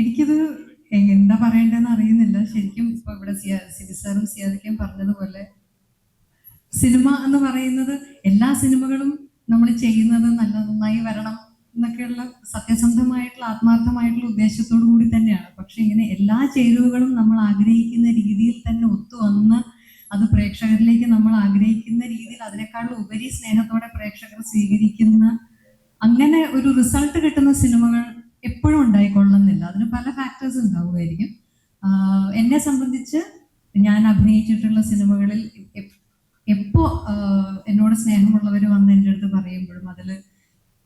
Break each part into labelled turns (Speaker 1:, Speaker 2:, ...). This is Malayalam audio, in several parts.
Speaker 1: എനിക്കിത് എന്താ പറയേണ്ടതെന്ന് അറിയുന്നില്ല. ശരിക്കും ഇപ്പൊ ഇവിടെ സിബി സാറും സിയാദിക്കും പറഞ്ഞതുപോലെ സിനിമ എന്ന് പറയുന്നത് എല്ലാ സിനിമകളും നമ്മൾ ചെയ്യുന്നത് നല്ല നന്നായി വരണം എന്നൊക്കെയുള്ള സത്യസന്ധമായിട്ടുള്ള ആത്മാർത്ഥമായിട്ടുള്ള ഉദ്ദേശത്തോടു കൂടി തന്നെയാണ്. പക്ഷെ ഇങ്ങനെ എല്ലാ ചേരുവകളും നമ്മൾ ആഗ്രഹിക്കുന്ന രീതിയിൽ തന്നെ ഒത്തു വന്ന് അത് പ്രേക്ഷകരിലേക്ക് നമ്മൾ ആഗ്രഹിക്കുന്ന രീതിയിൽ അതിനേക്കാളും ഉപരി സ്നേഹത്തോടെ പ്രേക്ഷകർ സ്വീകരിക്കുന്ന അങ്ങനെ ഒരു റിസൾട്ട് കിട്ടുന്ന സിനിമകൾ എപ്പോഴും ഉണ്ടായിക്കൊള്ളുന്നില്ല അതിന് പല ഫാക്ടേഴ്സ് ഉണ്ടാവുമായിരിക്കും. എന്നെ സംബന്ധിച്ച് ഞാൻ അഭിനയിച്ചിട്ടുള്ള സിനിമകളിൽ എപ്പോ എന്നോട് സ്നേഹമുള്ളവർ വന്ന് എന്റെ അടുത്ത് പറയുമ്പോഴും അതിൽ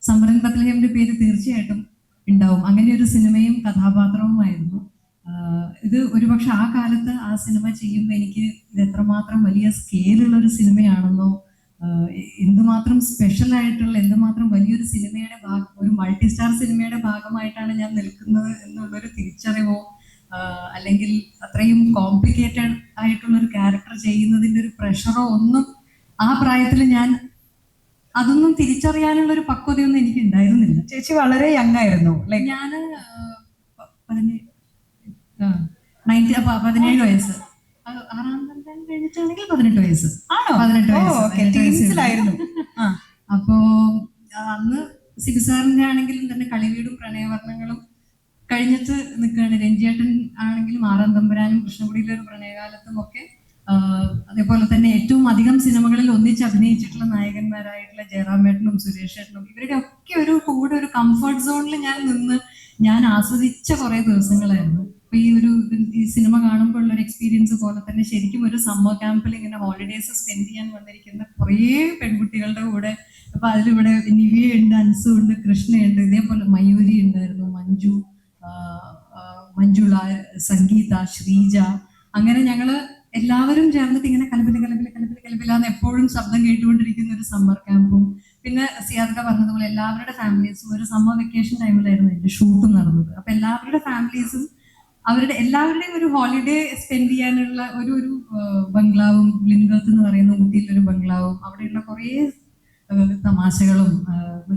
Speaker 1: സമരൻ പത്ലഹേമിന്റെ പേര് തീർച്ചയായിട്ടും ഉണ്ടാവും. അങ്ങനെ ഒരു സിനിമയും കഥാപാത്രവുമായിരുന്നു. ഇത് ഒരുപക്ഷെ ആ കാലത്ത് ആ സിനിമ ചെയ്യുമ്പോൾ എനിക്ക് ഇത് എത്രമാത്രം വലിയ സ്കെയിലുള്ള ഒരു സിനിമയാണെന്നോ എന്തുമാത്രം സ്പെഷ്യൽ ആയിട്ടുള്ള എന്തുമാത്രം വലിയൊരു സിനിമയുടെ ഭാഗം ഒരു മൾട്ടി സ്റ്റാർ സിനിമയുടെ ഭാഗമായിട്ടാണ് ഞാൻ നിൽക്കുന്നത് എന്നുള്ളൊരു തിരിച്ചറിവോ അല്ലെങ്കിൽ അത്രയും കോംപ്ലിക്കേറ്റഡ് ആയിട്ടുള്ള ഒരു ക്യാരക്ടർ ചെയ്യുന്നതിന്റെ ഒരു പ്രഷറോ ഒന്നും ആ പ്രായത്തിൽ ഞാൻ അതൊന്നും തിരിച്ചറിയാനുള്ള ഒരു പക്വതയൊന്നും എനിക്ക് ഉണ്ടായിരുന്നില്ല.
Speaker 2: ചേച്ചി വളരെ യങ് ആയിരുന്നു ലൈക്
Speaker 1: ഞാൻ പതിനേഴ് വയസ്സ്. ആറാം കഴിഞ്ഞിട്ടാണെങ്കിൽ പതിനെട്ട് വയസ്സ്.
Speaker 2: ആണോ?
Speaker 1: പതിനെട്ട് വയസ്സ്,
Speaker 2: ഓക്കെ.
Speaker 1: പതിനെട്ട് വയസ്സ്
Speaker 2: ടീംസിലായിരുന്നു ആ.
Speaker 1: അപ്പോ അന്ന് സിബിസാറിന്റെ ആണെങ്കിലും തന്നെ കളിവീടും പ്രണയവർണങ്ങളും കഴിഞ്ഞിട്ട് നിൽക്കുകയാണ്. രഞ്ജിയേട്ടൻ ആണെങ്കിലും ആറാം തമ്പുരാനും കൃഷ്ണകുടിയിലെ ഒരു പ്രണയകാലത്തും ഒക്കെ അതേപോലെ തന്നെ ഏറ്റവും അധികം സിനിമകളിൽ ഒന്നിച്ച് അഭിനയിച്ചിട്ടുള്ള നായകന്മാരായിട്ടുള്ള ജയറാം ഏട്ടനും സുരേഷ് ഏട്ടനും ഇവരുടെ ഒക്കെ ഒരു കൂടെ ഒരു കംഫർട്ട് സോണിൽ ഞാൻ നിന്ന് ഞാൻ ആസ്വദിച്ച കുറേ ദിവസങ്ങളായിരുന്നു. ഈ സിനിമ കാണുമ്പോൾ ഉള്ള ഒരു എക്സ്പീരിയൻസ് പോലെ തന്നെ ശരിക്കും ഒരു സമ്മർ ക്യാമ്പിൽ ഇങ്ങനെ ഹോളിഡേസ് സ്പെൻഡ് ചെയ്യാൻ വന്നിരിക്കുന്ന കുറേ പെൺകുട്ടികളുടെ കൂടെ. അപ്പൊ അതിലിവിടെ നിവിയുണ്ട് ഉണ്ട് കൃഷ്ണയുണ്ട് ഇതേപോലെ മയൂരി ഉണ്ടായിരുന്നു മഞ്ജു മഞ്ജുള സംഗീത ശ്രീജ. അങ്ങനെ ഞങ്ങൾ എല്ലാവരും ചേർന്നിട്ട് ഇങ്ങനെ കലപില കലപില കലപില കലപിലാന്ന് എപ്പോഴും ശബ്ദം കേട്ടുകൊണ്ടിരിക്കുന്ന ഒരു സമ്മർ ക്യാമ്പും പിന്നെ സിയാദ പറഞ്ഞതുപോലെ എല്ലാവരുടെ ഫാമിലീസും ഒരു സമ്മർ വെക്കേഷൻ ടൈമിലായിരുന്നു എന്റെ ഷൂട്ട് നടന്നത്. അപ്പൊ എല്ലാവരുടെ ഫാമിലീസും അവരുടെ എല്ലാവരുടെയും ഒരു ഹോളിഡേ സ്പെൻഡ് ചെയ്യാനുള്ള ഒരു ഒരു ബംഗ്ലാവും ലിൻഗത്ത് എന്ന് പറയുന്ന ഊട്ടിയിലൊരു ബംഗ്ലാവും. അവിടെയുള്ള കുറേ തമാശകളും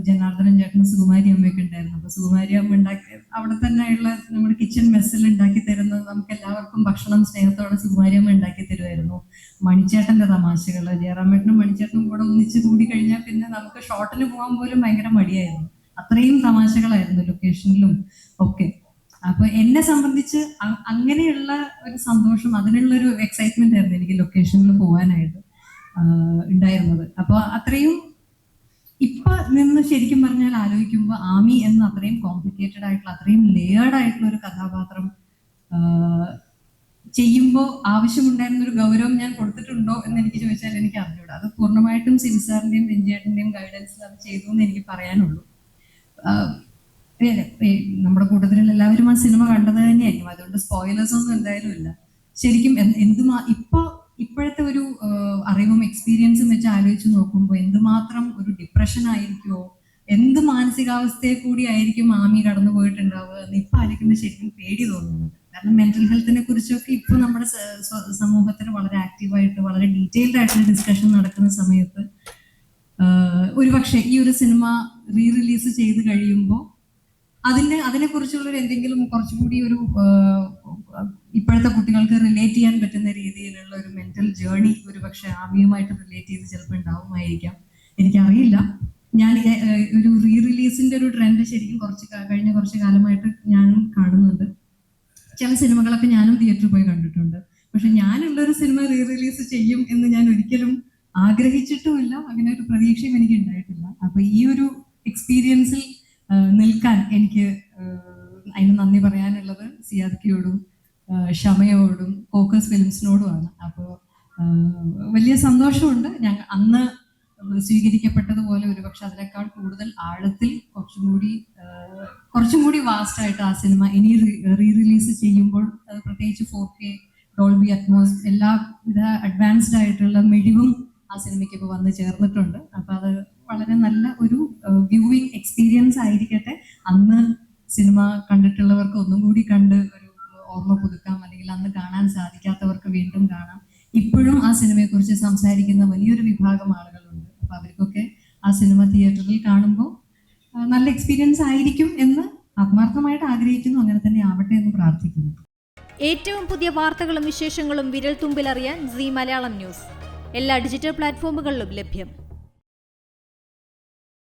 Speaker 1: ജനാർദ്ദനൻ ചേട്ടനും സുകുമാരി അമ്മയൊക്കെ ഉണ്ടായിരുന്നു. അപ്പൊ സുകുമാരി അമ്മ ഉണ്ടാക്കി അവിടെ തന്നെയുള്ള നമ്മുടെ കിച്ചൺ മെസ്സിൽ ഉണ്ടാക്കി തരുന്നത് നമുക്ക് എല്ലാവർക്കും ഭക്ഷണം സ്നേഹത്തോടെ സുകുമാരി അമ്മ ഉണ്ടാക്കി തരുമായിരുന്നു. മണിച്ചേട്ടന്റെ തമാശകൾ ജയറാമേട്ടനും മണിച്ചേട്ടനും കൂടെ ഒന്നിച്ച് കൂടി കഴിഞ്ഞാൽ പിന്നെ നമുക്ക് ഷോട്ടിന് പോകാൻ പോലും ഭയങ്കര മടിയായിരുന്നു. അത്രയും തമാശകളായിരുന്നു ലൊക്കേഷനിലും ഒക്കെ. അപ്പൊ എന്നെ സംബന്ധിച്ച് അങ്ങനെയുള്ള ഒരു സന്തോഷം അതിനുള്ള ഒരു എക്സൈറ്റ്മെന്റ് ആയിരുന്നു എനിക്ക് ലൊക്കേഷനിൽ പോകാനായിട്ട് ഉണ്ടായിരുന്നത്. അപ്പൊ അത്രയും ഇപ്പൊ നിന്ന് ശരിക്കും പറഞ്ഞാൽ ആലോചിക്കുമ്പോൾ ആമി എന്ന അത്രയും കോംപ്ലിക്കേറ്റഡ് ആയിട്ടുള്ള അത്രയും ലേയേർഡ് ആയിട്ടുള്ള ഒരു കഥാപാത്രം ചെയ്യുമ്പോൾ ആവശ്യമുണ്ടായിരുന്ന ഒരു ഗൗരവം ഞാൻ കൊടുത്തിട്ടുണ്ടോ എന്ന് എനിക്ക് ചോദിച്ചാൽ എനിക്ക് അറിഞ്ഞൂടാ. അത് പൂർണമായിട്ടും സിൻസാറിന്റെയും രഞ്ജേട്ടന്റെയും ഗൈഡൻസിൽ അത് ചെയ്തു എന്ന് എനിക്ക് പറയാനുള്ളൂ. നമ്മുടെ കൂട്ടത്തിലുള്ള എല്ലാവരും ആ സിനിമ കണ്ടത് തന്നെയായിരിക്കും. അതുകൊണ്ട് സ്പോയിലേഴ്സ് ഒന്നും എന്തായാലും ഇല്ല. ശരിക്കും എന്ത് എന്തുമാ ഇപ്പൊ ഇപ്പോഴത്തെ ഒരു അറിവും എക്സ്പീരിയൻസും വെച്ച് ആലോചിച്ച് നോക്കുമ്പോൾ എന്തുമാത്രം ഒരു ഡിപ്രഷൻ ആയിരിക്കുമോ എന്ത് മാനസികാവസ്ഥയെ കൂടി ആയിരിക്കും മാമി കടന്നു പോയിട്ടുണ്ടാവുക എന്ന് ഇപ്പൊ ആലോചിക്കുമ്പോൾ ശരിക്കും പേടി തോന്നുന്നു. കാരണം മെന്റൽ ഹെൽത്തിനെ കുറിച്ചൊക്കെ ഇപ്പൊ നമ്മുടെ സമൂഹത്തിന് വളരെ ആക്റ്റീവായിട്ട് വളരെ ഡീറ്റെയിൽഡ് ആയിട്ടുള്ള ഡിസ്കഷൻ നടക്കുന്ന സമയത്ത് ഒരുപക്ഷെ ഈ ഒരു സിനിമ റീ റിലീസ് ചെയ്ത് കഴിയുമ്പോൾ അതിന് അതിനെ കുറിച്ചുള്ള ഒരു എന്തെങ്കിലും കുറച്ചുകൂടി ഒരു ഇപ്പോഴത്തെ കുട്ടികൾക്ക് റിലേറ്റ് ചെയ്യാൻ പറ്റുന്ന രീതിയിലുള്ള ഒരു മെന്റൽ ജേർണി ഒരുപക്ഷെ ആമിയുമായിട്ട് റിലേറ്റ് ചെയ്ത് ചിലപ്പോൾ ഉണ്ടാവുമായിരിക്കാം. എനിക്കറിയില്ല. ഞാൻ ഒരു റീ റിലീസിന്റെ ഒരു ട്രെൻഡ് ശരിക്കും കുറച്ച് കഴിഞ്ഞ കുറച്ച് കാലമായിട്ട് ഞാനും കാണുന്നുണ്ട്. ചില സിനിമകളൊക്കെ ഞാനും തിയേറ്ററിൽ പോയി കണ്ടിട്ടുണ്ട്. പക്ഷെ ഞാനുള്ള ഒരു സിനിമ റീ റിലീസ് ചെയ്യും എന്ന് ഞാൻ ഒരിക്കലും ആഗ്രഹിച്ചിട്ടുമില്ല. അങ്ങനെ ഒരു പ്രതീക്ഷയും എനിക്ക് ഉണ്ടായിട്ടില്ല അപ്പൊ ഈ ഒരു എക്സ്പീരിയൻസിൽ എനിക്ക് അതിന് നന്ദി പറയാനുള്ളത് സിയാദ്ക്കിയോടും ആ, ഷമയോടും ഫോക്കസ് ഫിലിംസിനോടുമാണ്. അപ്പോൾ വലിയ സന്തോഷമുണ്ട്. ഞങ്ങൾ അന്ന് സ്വീകരിക്കപ്പെട്ടതുപോലെ ഒരുപക്ഷെ അതിനേക്കാൾ കൂടുതൽ ആഴത്തിൽ കുറച്ചും കൂടി കുറച്ചും കൂടി വാസ്റ്റ് ആയിട്ട് ആ സിനിമ ഇനി റീ റിലീസ് ചെയ്യുമ്പോൾ അത് പ്രത്യേകിച്ച് ഫോർ കെ ഡോൾബി അറ്റ്മോസ് എല്ലാ വിധ അഡ്വാൻസ്ഡ് ആയിട്ടുള്ള മിഴിവും ആ സിനിമയ്ക്ക് ഇപ്പോൾ വന്ന് ചേർന്നിട്ടുണ്ട്. അപ്പോൾ അത് വളരെ നല്ല ഒരു വ്യൂവിങ് എക്സ്പീരിയൻസ് സിനിമ കണ്ടിട്ടുള്ളവർക്ക് ഒന്നും കൂടി കണ്ട് ഒരു ഓർമ്മ പുതുക്കാം അല്ലെങ്കിൽ അന്ന് കാണാൻ സാധിക്കാത്തവർക്ക് വീണ്ടും കാണാം. ഇപ്പോഴും ആ സിനിമയെക്കുറിച്ച് സംസാരിക്കുന്ന വലിയൊരു വിഭാഗം ആളുകളുണ്ട്. അപ്പോൾ അവർക്കൊക്കെ ആ സിനിമ തിയേറ്ററിൽ കാണുമ്പോൾ നല്ല എക്സ്പീരിയൻസ് ആയിരിക്കും എന്ന് ആത്മാർത്ഥമായിട്ട് ആഗ്രഹിക്കുന്നു. അങ്ങനെ തന്നെ ആവട്ടെ എന്ന് പ്രാർത്ഥിക്കുന്നു.
Speaker 3: ഏറ്റവും പുതിയ വാർത്തകളും വിശേഷങ്ങളും വിരൽ തുമ്പിലറിയാൻ സി മലയാളം ന്യൂസ്. എല്ലാ ഡിജിറ്റൽ പ്ലാറ്റ്ഫോമുകളിലും ലഭ്യം.